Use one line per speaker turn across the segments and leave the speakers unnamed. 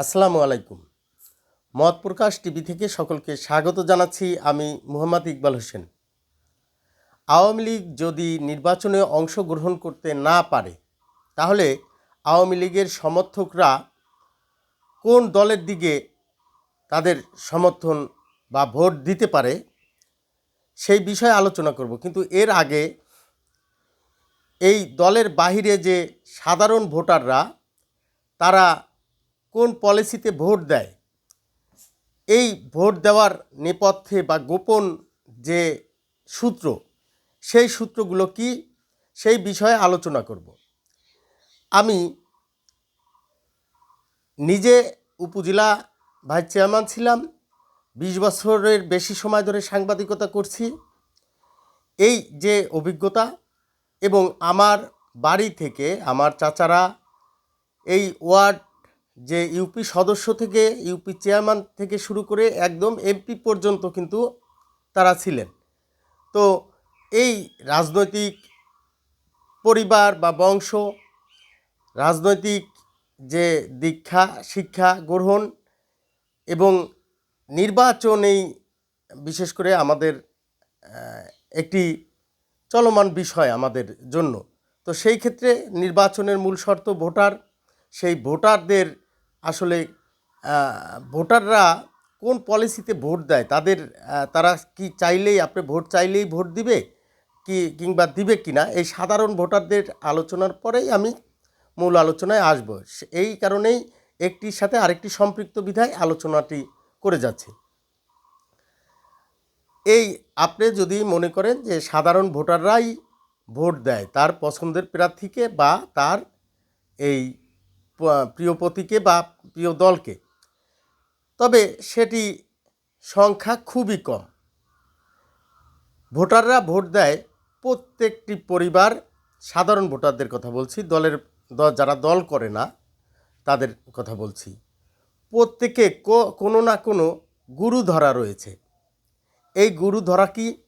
আসসালামু আলাইকুম। মত প্রকাশ টিভি থেকে সকলকে স্বাগত জানাচ্ছি আমি মোহাম্মদ ইকবাল হোসেন। আওয়ামী লীগ যদি নির্বাচনে অংশগ্রহণ করতে না পারে, তাহলে আওয়ামী লীগের সমর্থকরা কোন দলের দিকে তাদের সমর্থন বা ভোট দিতে পারে, সেই বিষয়ে আলোচনা করব। কিন্তু এর আগে এই দলের বাহিরে যে সাধারণ ভোটাররা, তারা কোন পলিসিতে ভোট দেয়? এই ভোট দেওয়ার নেপথ্যে বা গোপন যে সূত্র, সেই সূত্রগুলো কি? সেই বিষয়ে আলোচনা করব। আমি নিজে উপজেলা ভাইস চেয়ারম্যান ছিলাম, বিশ বছরের বেশি সময় ধরে সাংবাদিকতা করছি। এই যে অভিজ্ঞতা এবং আমার বাড়ি থেকে, আমার চাচারা এই ওয়ার্ড যে ইউপি সদস্য থেকে ইউপি চেয়ারম্যান থেকে শুরু করে একদম এমপি পর্যন্ত কিন্তু তারা ছিলেন। তো এই রাজনৈতিক পরিবার বা বংশ, রাজনৈতিক যে দীক্ষা, শিক্ষা গ্রহণ এবং নির্বাচনেই বিশেষ করে আমাদের একটি চলমান বিষয় আমাদের জন্য। তো সেই ক্ষেত্রে নির্বাচনের মূল শর্ত ভোটার। সেই ভোটারদের আসলে ভোটাররা কোন পলিসিতে ভোট দেয়? তাদের তারা কি চাইলেই, আপনি ভোট চাইলেই ভোট দিবে? কি, কিংবা দিবে কি না? এই সাধারণ ভোটারদের আলোচনার পরেই আমি মূল আলোচনায় আসব। এই কারণেই একটির সাথে আরেকটি সম্পৃক্ত বিধায় আলোচনাটি করে যাচ্ছে। এই, আপনি যদি মনে করেন যে সাধারণ ভোটাররাই ভোট দেয়, তার পছন্দের প্রার্থীকে বা তার এই প- প্রিয় প্রতীকে বা প্রিয় দলকে। তবে সেটি সংখ্যা খুবই কম। ভোটাররা ভোট দেয় প্রত্যেকটি পরিবার, সাধারণ ভোটারদের কথা বলছি, দলের যারা দল করে না, তাদের কথা বলছি। প্রত্যেকে কোনো না কোনো গুরু ধরা রয়েছে। এই গুরু ধরা কি?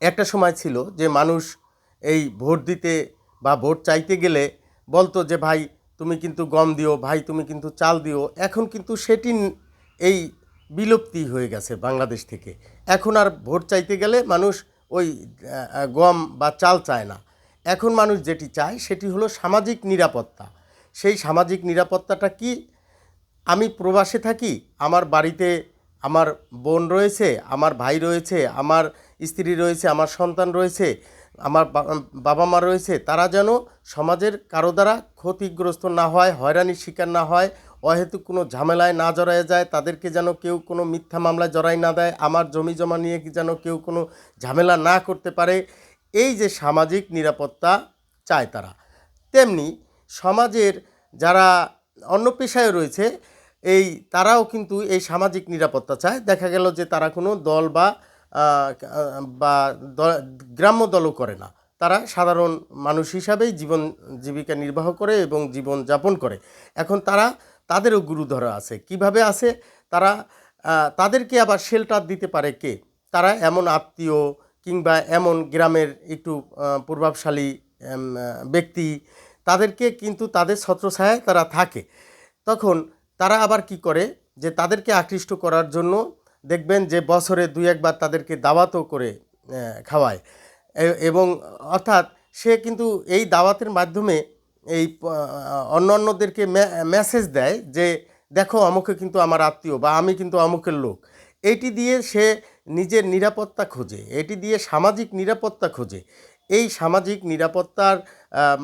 একটা সময় ছিল যে মানুষ এই ভোট দিতে বা ভোট চাইতে গেলে বলতো যে, ভাই তুমি কিন্তু গম দিও, ভাই তুমি কিন্তু চাল দিও, এখন কিন্তু সেটি এই বিলুপ্তি হয়ে গেছে বাংলাদেশ থেকে। এখন আর ভোট চাইতে গেলে মানুষ ওই গম বা চাল চায় না। এখন মানুষ যেটি চায় সেটি হলো সামাজিক নিরাপত্তা। সেই সামাজিক নিরাপত্তাটা কি? আমি প্রবাসে থাকি, আমার বাড়িতে আমার বোন রয়েছে, আমার ভাই রয়েছে, আমার স্ত্রী রয়েছে, আমার সন্তান রয়েছে, আমার বাবা মা রয়েছে, তারা যেন সমাজের কারও দ্বারা ক্ষতিগ্রস্ত না হয়, হয়রানির শিকার না হয়, অহেতুক কোনো ঝামেলায় না জড়ায় যায়, তাদেরকে যেন কেউ কোনো মিথ্যা মামলায় জড়াই না দেয়, আমার জমি জমা নিয়ে যেন কেউ কোনো ঝামেলা না করতে পারে, এই যে সামাজিক নিরাপত্তা চায় তারা। তেমনি সমাজের যারা অন্য পেশায় রয়েছে, এই তারাও কিন্তু এই সামাজিক নিরাপত্তা চায়। দেখা গেল যে তারা কোনো দল বা বা গ্রাম্য দলও করে না। তারা সাধারণ মানুষ হিসাবেই জীবন, জীবিকা নির্বাহ করে এবং জীবন যাপন করে। এখন তারা তাদেরও গুরুধরা আছে। কীভাবে আছে? তারা তাদেরকে আবার শেল্টার দিতে পারে কে? তারা এমন আত্মীয় কিংবা এমন গ্রামের একটু প্রভাবশালী ব্যক্তি, তাদেরকে কিন্তু তাদের ছত্রছায়ায় তারা থাকে। তখন তারা আবার কি করে? যে তাদেরকে আকৃষ্ট করার জন্য দেখবেন যে বছরে দুই একবার তাদেরকে দাওয়াতও করে খাওয়ায়। এবং অর্থাৎ সে কিন্তু এই দাওয়াতের মাধ্যমে এই অন্য অন্যদেরকে মেসেজ দেয় যে, দেখো, অমুকে কিন্তু আমার আত্মীয় বা আমি কিন্তু অমুকের লোক। এইটি দিয়ে সে নিজের নিরাপত্তা খোঁজে, এটি দিয়ে সামাজিক নিরাপত্তা খোঁজে। এই সামাজিক নিরাপত্তার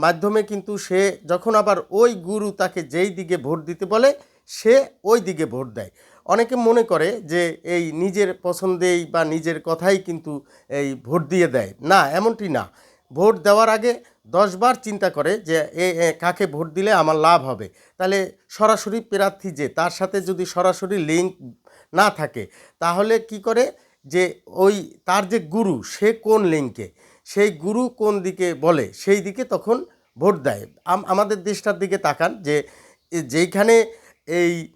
মাধ্যমে কিন্তু সে যখন আবার ওই গুরু তাকে যেই দিকে ভোট দিতে বলে, সে ওই দিকে ভোট দেয়। অনেকে মনে করে যে এই নিজের পছন্দেই বা নিজের কথাই কিন্তু এই ভোট দিয়ে দেয়। না, এমনটি না। ভোট দেওয়ার আগে দশবার চিন্তা করে যে এ কাকে ভোট দিলে আমার লাভ হবে। তাহলে সরাসরি প্রার্থী যে, তার সাথে যদি সরাসরি লিঙ্ক না থাকে, তাহলে কি করে? যে ওই তার যে গুরু, সে কোন লিঙ্কে সেই গুরু কোন দিকে বলে? সেই দিকে তখন ভোট দেয়। আম- আমাদের দেশটার দিকে তাকান যে যেইখানে এই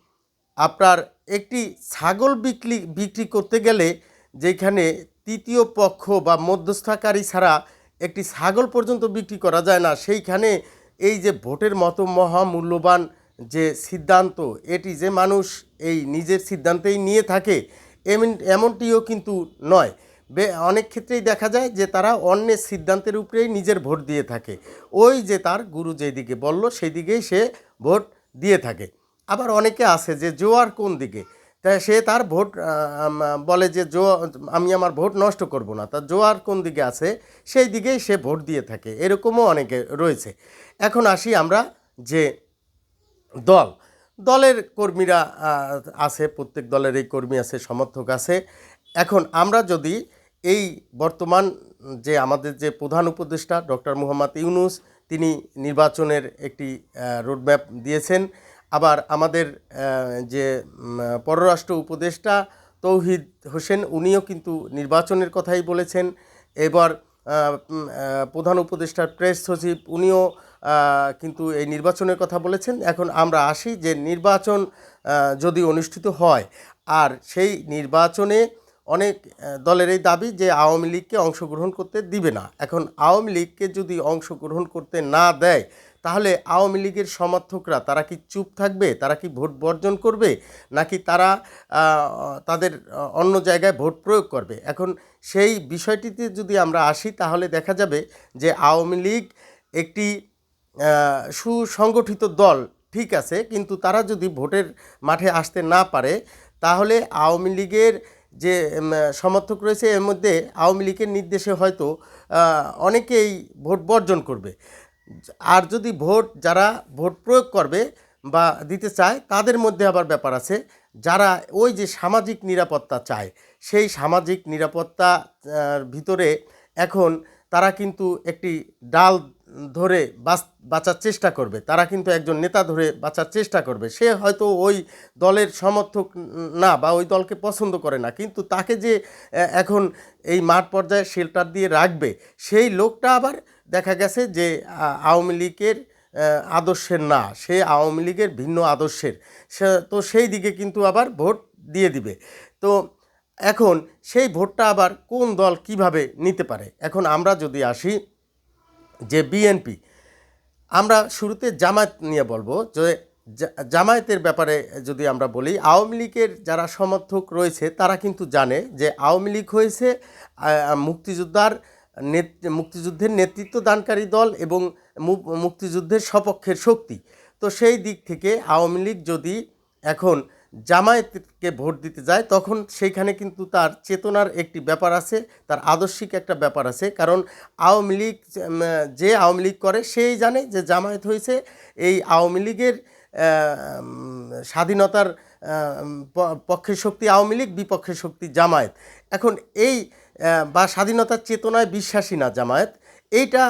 আপনার একটি ছাগল বিক্রি বিক্রি করতে গেলে যেখানে তৃতীয় পক্ষ বা মধ্যস্থকারী ছাড়া একটি ছাগল পর্যন্ত বিক্রি করা যায় না, সেইখানে এই যে ভোটের মতো মহামূল্যবান যে সিদ্ধান্ত, এটি যে মানুষ এই নিজের সিদ্ধান্তেই নিয়ে থাকে, এমন, এমনটিও কিন্তু নয়। বে, অনেক ক্ষেত্রেই দেখা যায় যে তারা অন্যের সিদ্ধান্তের উপরেই নিজের ভোট দিয়ে থাকে। ওই যে তার গুরু যেদিকে বলল সেই দিকেই সে ভোট দিয়ে থাকে। আবার অনেকে আছে যে জোয়ার কোন দিকে? তা সে তার ভোট বলে যে জো, আমি আমার ভোট নষ্ট করব না। তার জোয়ার কোন দিকে আছে, সেই দিকেই সে ভোট দিয়ে থাকে। এরকমও অনেকে রয়েছে। এখন আসি আমরা যে দল। দলের কর্মীরা আছে, প্রত্যেক দলের এই কর্মী আছে, সমর্থক আছে। এখন আমরা যদি এই বর্তমান যে আমাদের যে প্রধান উপদেষ্টা ডক্টর মুহাম্মদ ইউনুস, তিনি নির্বাচনের একটি রোডম্যাপ দিয়েছেন। আবার আমাদের যে পররাষ্ট্র উপদেষ্টা তৌহিদ হোসেন, উনিও কিন্তু নির্বাচনের কথাই বলেছেন। এবার প্রধান উপদেষ্টার প্রেস সচিব, উনিও কিন্তু এই নির্বাচনের কথা বলেছেন। এখন আমরা আসি যে নির্বাচন যদি অনুষ্ঠিত হয়, আর সেই নির্বাচনে অনেক দলের এই দাবি যে আওয়ামী লীগকে অংশগ্রহণ করতে দিবে না। এখন আওয়ামী লীগকে যদি অংশগ্রহণ করতে না দেয় তাহলে আওয়ামী লীগের সমর্থকরা তারা কি চুপ থাকবে? তারা কি ভোট বর্জন করবে? নাকি তারা তাদের অন্য জায়গায় ভোট প্রয়োগ করবে? এখন সেই বিষয়টিতে যদি আমরা আসি, তাহলে দেখা যাবে যে আওয়ামী লীগ একটি সুসংগঠিত দল, ঠিক আছে, কিন্তু তারা যদি ভোটের মাঠে আসতে না পারে, তাহলে আওয়ামী লীগের যে সমর্থক রয়েছে, এর মধ্যে আওয়ামী লীগের নির্দেশে হয়তো অনেকেই ভোট বর্জন করবে। আর যদি ভোট, যারা ভোট প্রয়োগ করবে বা দিতে চায়, তাদের মধ্যে আবার ব্যাপার আছে। যারা ওই যে সামাজিক নিরাপত্তা চায়, সেই সামাজিক নিরাপত্তা ভিতরে এখন তারা কিন্তু একটি ডাল ধরে বাঁচ, বাঁচার চেষ্টা করবে। তারা কিন্তু একজন নেতা ধরে বাঁচার চেষ্টা করবে। সে হয়তো ওই দলের সমর্থক না বা ওই দলকে পছন্দ করে না। কিন্তু তাকে যে এখন এই মাঠ পর্যায়ে শেল্টার দিয়ে রাখবে, সেই লোকটা আবার দেখা গেছে যে আওয়ামী লীগের আদর্শের না, সে আওয়ামী লীগের ভিন্ন আদর্শের। সে, তো সেই দিকে কিন্তু আবার ভোট দিয়ে দিবে। তো এখন সেই ভোটটা আবার কোন দল কীভাবে নিতে পারে? এখন আমরা যদি আসি যে বিএনপি, আমরা শুরুতে জামায়াত নিয়ে বলব যে জামায়াতের ব্যাপারে যদি আমরা বলি, আওয়ামী লীগের যারা সমর্থক রয়েছে তারা কিন্তু জানে যে, আওয়ামী লীগ হয়েছে মুক্তিযোদ্ধার মুক্তিযুদ্ধের নেতৃত্ব দানকারী দল এবং মুক্তিযুদ্ধের সপক্ষের শক্তি। তো সেই দিক থেকে আওয়ামী লীগ যদি এখন জামায়াতকে ভোট দিতে যায়, তখন সেইখানে কিন্তু তার চেতনার একটি ব্যাপার আছে, তার আদর্শিক একটা ব্যাপার আছে। কারণ আওয়ামী লীগ যে আওয়ামী লীগ করে, সেই জানে যে জামায়াত হয়েছে, এই আওয়ামী লীগের স্বাধীনতার পক্ষের শক্তি আওয়ামী লীগ, বিপক্ষের শক্তি জামায়াত। এখন এই বা স্বাধীনতার চেতনায় বিশ্বাসী না জামায়াত। এইটা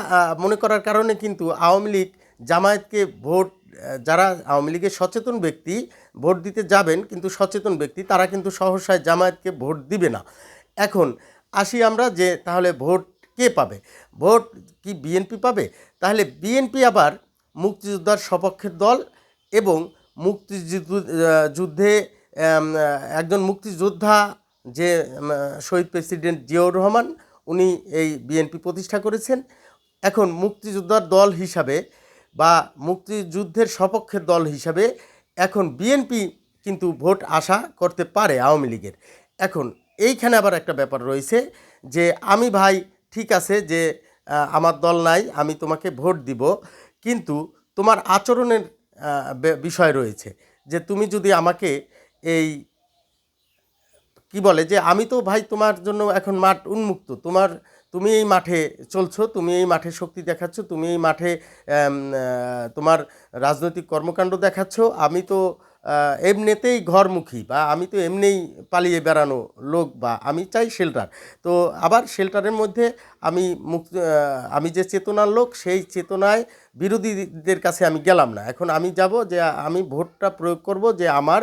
মনে করার কারণে কিন্তু আওয়ামী লীগ জামায়াতকে ভোট যারা আওয়ামী লীগের সচেতন ব্যক্তি, ভোট দিতে যাবেন কিন্তু সচেতন ব্যক্তি, তারা কিন্তু সহসায় জামায়াতকে ভোট দিবে না। এখন আসি আমরা যে তাহলে ভোট কে পাবে? ভোট কি বিএনপি পাবে? তাহলে বিএনপি আবার মুক্তিযোদ্ধার সপক্ষের দল এবং মুক্তিযুদ্ধ যুদ্ধে একজন মুক্তিযোদ্ধা যে শহীদ প্রেসিডেন্ট জিয়াউর রহমান, উনি এই বিএনপি প্রতিষ্ঠা করেছেন। এখন মুক্তিযোদ্ধার দল হিসাবে বা মুক্তিযুদ্ধের সপক্ষের দল হিসাবে এখন বিএনপি কিন্তু ভোট আশা করতে পারে আওয়ামী লীগের। এখন এইখানে আবার একটা ব্যাপার রয়েছে যে, আমি ভাই, ঠিক আছে যে আমার দল নাই, আমি তোমাকে ভোট দিব, কিন্তু তোমার আচরণের বিষয় রয়েছে যে, তুমি যদি আমাকে এই কি বলে যে, আমি তো ভাই তোমার জন্য এখন মাঠ উন্মুক্ত। তোমার, তুমি এই মাঠে চলছো, তুমি এই মাঠে শক্তি দেখাচ্ছ, তুমি এই মাঠে তোমার রাজনৈতিক কর্মকাণ্ড দেখাচ্ছ। আমি তো এমনিতেই ঘরমুখী বা আমি তো এমনিই পালিয়ে বেড়ানো লোক বা আমি চাই শেল্টার। তো আবার শেল্টারের মধ্যে আমি মুক্ত আমি যে চেতনার লোক, সেই চেতনায় বিরোধীদের কাছে আমি গেলাম না। এখন আমি যাব যে, আমি ভোটটা প্রয়োগ করব যে, আমার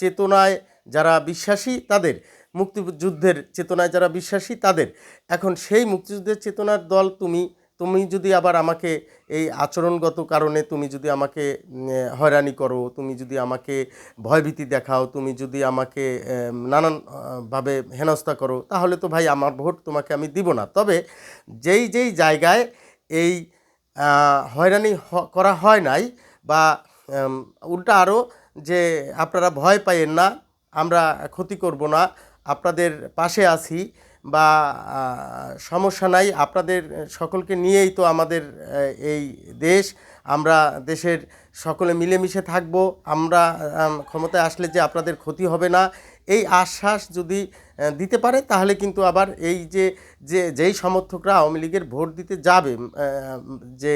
চেতনায় যারা বিশ্বাসী তাদের মুক্তিযুদ্ধের চেতনায় যারা বিশ্বাসী তাদের। এখন সেই মুক্তিযুদ্ধের চেতনার দল তুমি তুমি যদি আবার আমাকে এই আচরণগত কারণে তুমি যদি আমাকে হয়রানি করো তুমি যদি আমাকে ভয়ভীতি দেখাও তুমি যদি আমাকে এম, নানান আহ, ভাবে হেনস্থা করো তাহলে তো ভাই আমার ভোট তোমাকে আমি দিব না। তবে যেই যেই জায়গায় এই হয়রানি করা হয় নাই বা উল্টা আরও যে আপনারা ভয় পাইয়েন না আমরা ক্ষতি করব না, আপনাদের পাশে আছি বা সমস্যা নাই, আপনাদের সকলকে নিয়েই তো আমাদের এই দেশ। আমরা দেশের সকলে মিলেমিশে থাকব, আমরা ক্ষমতায় আসলে যে আপনাদের ক্ষতি হবে না, এই আশ্বাস যদি দিতে পারে, তাহলে কিন্তু আবার এই যে যে, যেই সমর্থকরা আওয়ামী লীগের ভোট দিতে যাবে যে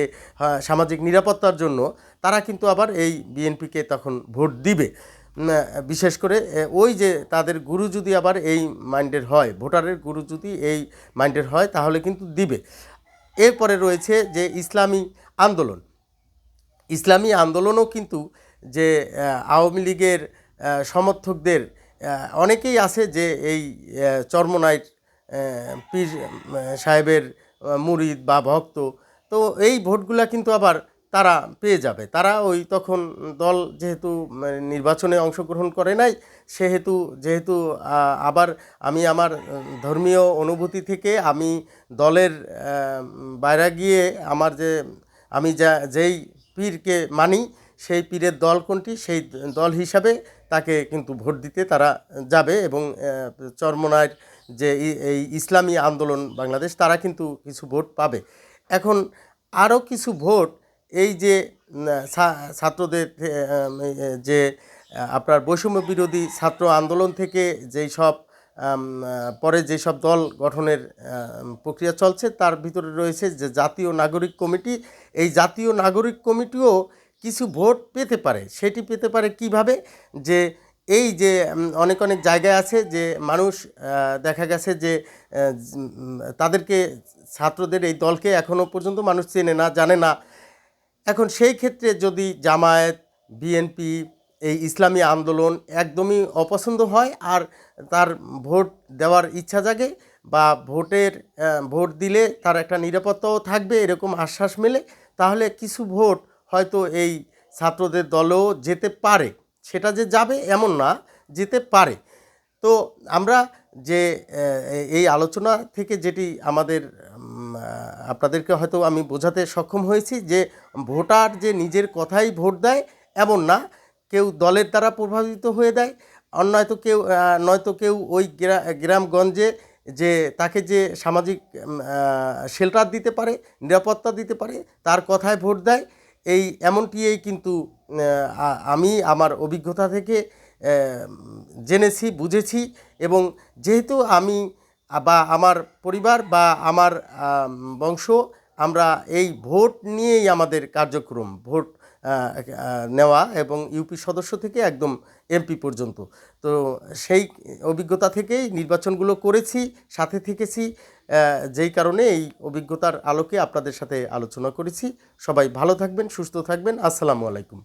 সামাজিক নিরাপত্তার জন্য, তারা কিন্তু আবার এই বিএনপিকে তখন ভোট দিবে। বিশেষ করে ওই যে তাদের গুরু যদি আবার এই মাইন্ডের হয়, ভোটারের গুরু যদি এই মাইন্ডের হয়, তাহলে কিন্তু দিবে। এরপরে রয়েছে যে ইসলামী আন্দোলন। ইসলামী আন্দোলনও কিন্তু যে আওয়ামী লীগের সমর্থকদের অনেকেই আছে যে এই চরমনাইট পীর সাহেবের মুরিদ বা ভক্ত। তো এই ভোটগুলা কিন্তু আবার তারা পেয়ে যাবে। তারা ওই তখন দল যেহেতু মানে, নির্বাচনে অংশগ্রহণ করে নাই সেহেতু যেহেতু আবার আমি আমার ধর্মীয় অনুভূতি থেকে আমি দলের বাইরে গিয়ে আমার যে আমি যা যেই পীরকে মানি সেই পীরের দল কোনটি সেই দল হিসাবে তাকে কিন্তু ভোট দিতে তারা যাবে এবং চরমনায়ের যে এই ইসলামী আন্দোলন বাংলাদেশ তারা কিন্তু কিছু ভোট পাবে। এখন আরও কিছু ভোট এই যে ছাত্রদের যে, আপনার বৈষম্য বিরোধী ছাত্র আন্দোলন থেকে যেই সব পরে যেসব দল গঠনের প্রক্রিয়া চলছে, তার ভিতরে রয়েছে যে, জাতীয় নাগরিক কমিটি। এই জাতীয় নাগরিক কমিটিও কিছু ভোট পেতে পারে। সেটি পেতে পারে কীভাবে? যে, এই যে অনেক অনেক জায়গায় আছে যে, মানুষ দেখা গেছে যে তাদেরকে, ছাত্রদের এই দলকে এখনও পর্যন্ত মানুষ চেনে না, জানে না। এখন সেই ক্ষেত্রে যদি জামায়াত, বিএনপি এই ইসলামী আন্দোলন একদমই অপছন্দ হয় আর তার ভোট দেওয়ার ইচ্ছা জাগে বা ভোটের ভোট দিলে তার একটা নিরাপত্তাও থাকবে এরকম আশ্বাস মেলে, তাহলে কিছু ভোট হয়তো এই ছাত্রদের দলেও যেতে পারে। সেটা যে যাবে এমন না, যেতে পারে। তো আমরা যে এই আলোচনা থেকে যেটি আমাদের আপনাদেরকে হয়তো আমি বোঝাতে সক্ষম হয়েছি যে, ভোটার যে নিজের কথাই ভোট দেয় এমন না। কেউ দলের দ্বারা প্রভাবিত হয়ে দেয়। আর নয়তো কেউ নয়তো কেউ ওই গ্রা- গ্রামগঞ্জে যে, তাকে যে সামাজিক শেল্টার দিতে পারে, নিরাপত্তা দিতে পারে, তার কথায় ভোট দেয়। এই এমনটিই কিন্তু আমি, আমার অভিজ্ঞতা থেকে জেনেছি, বুঝেছি এবং যেহেতু আমি, বা আমার পরিবার বা আমার বংশ, আমরা এই ভোট নিয়েই আমাদের কার্যক্রম, ভোট নেওয়া এবং ইউপি সদস্য থেকে একদম এমপি পর্যন্ত। তো সেই অভিজ্ঞতা থেকেই নির্বাচনগুলো করেছি, সাথে থেকেছি যেই কারণে এই অভিজ্ঞতার আলোকে আপনাদের সাথে আলোচনা করেছি। সবাই ভালো থাকবেন, সুস্থ থাকবেন। আসসালামু আলাইকুম।